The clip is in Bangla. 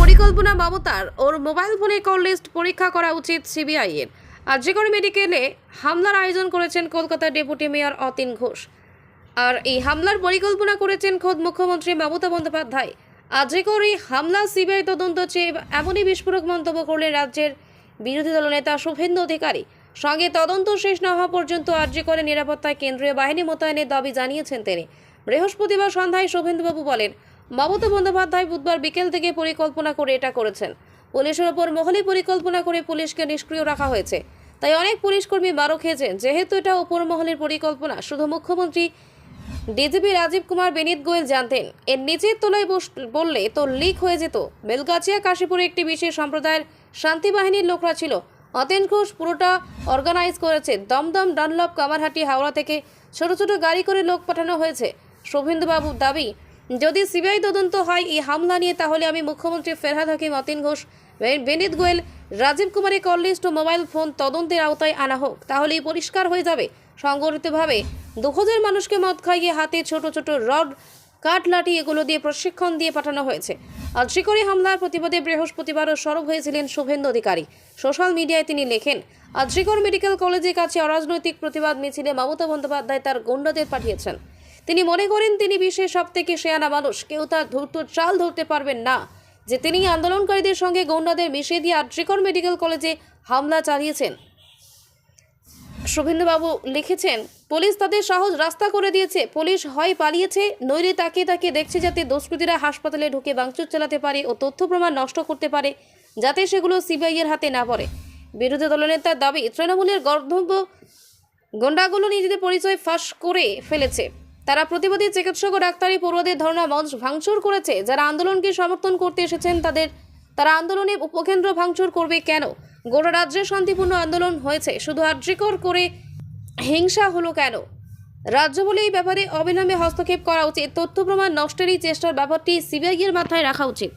পরিকল্পনা মমতার, ওর মোবাইল ফোনে কল লিস্ট পরীক্ষা করা উচিত সিবিআই এর আর্যকর মেডিকেলে হামলার আয়োজন করেছেন কলকাতার ডেপুটি মেয়র অতীন ঘোষ। আর এই হামলার পরিকল্পনা করেছেন খোদ মুখ্যমন্ত্রী মমতা বন্দ্যোপাধ্যায়। আর্যকর এই হামলা সিবিআই তদন্ত চেয়ে এমনই বিস্ফোরক মন্তব্য করলেন রাজ্যের বিরোধী দলনেতা শুভেন্দু অধিকারী। সঙ্গে তদন্ত শেষ না হওয়া পর্যন্ত আর্যকরের নিরাপত্তায় কেন্দ্রীয় বাহিনী মোতায়েনের দাবি জানিয়েছেন তিনি। বৃহস্পতিবার সন্ধ্যায় শুভেন্দুবাবু বলেন মমতা বন্দ্যোপাধ্যায় বুধবার বিকেল থেকে পরিকল্পনা করে এটা করেছেন। পুলিশের ওপর মহলে পরিকল্পনা করে পুলিশকে নিষ্ক্রিয় রাখা হয়েছে। তাই অনেক পুলিশ কর্মী মারও খেয়েছেন। যেহেতু এটা উপর মহলের পরিকল্পনা, শুধু মুখ্যমন্ত্রী ডিজিপি রাজীব কুমার, বেনিত গোয়েল জানতেন, এর নিচের তলায় বললে তো লিক হয়ে যেত। বেলগাছিয়া, কাশীপুরে একটি বিশেষ সম্প্রদায়ের শান্তি বাহিনীর লোকরা ছিল। অতেন ঘোষ পুরোটা অর্গানাইজ করেছে। দমদম, ডানলপ, কামারহাটি, হাওড়া থেকে ছোট ছোট গাড়ি করে লোক পাঠানো হয়েছে। শুভেন্দুবাবুর দাবি যদি সিবিআই তদন্ত হয় এই হামলা নিয়ে, তাহলে আমি মুখ্যমন্ত্রী ফেরহাদ হাকিম, অতীন ঘোষ বেনিত গোয়েল, রাজীব কুমারের কল লিস্ট ও মোবাইল ফোন তদন্তের আওতায় আনা হোক। তাহলেই পরিষ্কার হয়ে যাবে। সংগঠিতভাবে দু হাজার মানুষকে মদ খাইয়ে হাতে ছোট ছোট রড কাঠ লাঠি এগুলো দিয়ে প্রশিক্ষণ দিয়ে পাঠানো হয়েছে। আজ শিকড়ি হামলার প্রতিবাদে বৃহস্পতিবারও সরব হয়েছিলেন শুভেন্দু অধিকারী। সোশ্যাল মিডিয়ায় তিনি লেখেন শিকড় মেডিকেল কলেজের কাছে অরাজনৈতিক প্রতিবাদ মিছিলে মমতা বন্দ্যোপাধ্যায় তার গুন্ডাদের পাঠিয়েছেন। তিনি মনে করেন তিনি বিশ্বের সব থেকে শেয়ানা মানুষ। কেউ তার ধূর্ত চাল ধরতে পারবেন না। যে তিনি আন্দোলনকারীদের সঙ্গে গৌন্ডাদের মিশিয়ে দিয়ে আর্যিকর মেডিকেল কলেজে হামলা চালিয়েছেন। শুভেন্দুবাবু লিখেছেন, পুলিশ তাদের সহজ রাস্তা করে দিয়েছে। পুলিশ হয় পালিয়েছে। নইলে তাকে তাকে দেখছে যাতে দুষ্কৃতীরা হাসপাতালে ঢুকে বাংচুর চালাতে পারে ও তথ্য প্রমাণ নষ্ট করতে পারে, যাতে সেগুলো সিবিআইয়ের হাতে না পড়ে। বিরোধী দলনেতার দাবি, তৃণমূলের গর্ধব্য গন্ডাগুলো নিজেদের পরিচয় ফাঁস করে ফেলেছে। তারা প্রতিবাদী চিকিৎসক ও ডাক্তারি পড়ুয়াদের ধর্ণা মঞ্চ ভাঙচুর করেছে। যারা আন্দোলনকে সমর্থন করতে এসেছেন, তাদের, তারা আন্দোলনে উপকেন্দ্র ভাঙচুর করবে কেন? গোটা রাজ্যে শান্তিপূর্ণ আন্দোলন হয়েছে। শুধু আর্যিকর করে হিংসা হলো কেন? রাজ্য বলে এই ব্যাপারে অবিলম্বে হস্তক্ষেপ করা উচিত। তথ্য প্রমাণ নষ্টেরই চেষ্টার ব্যাপারটি সিবিআইয়ের মাথায় রাখা উচিত।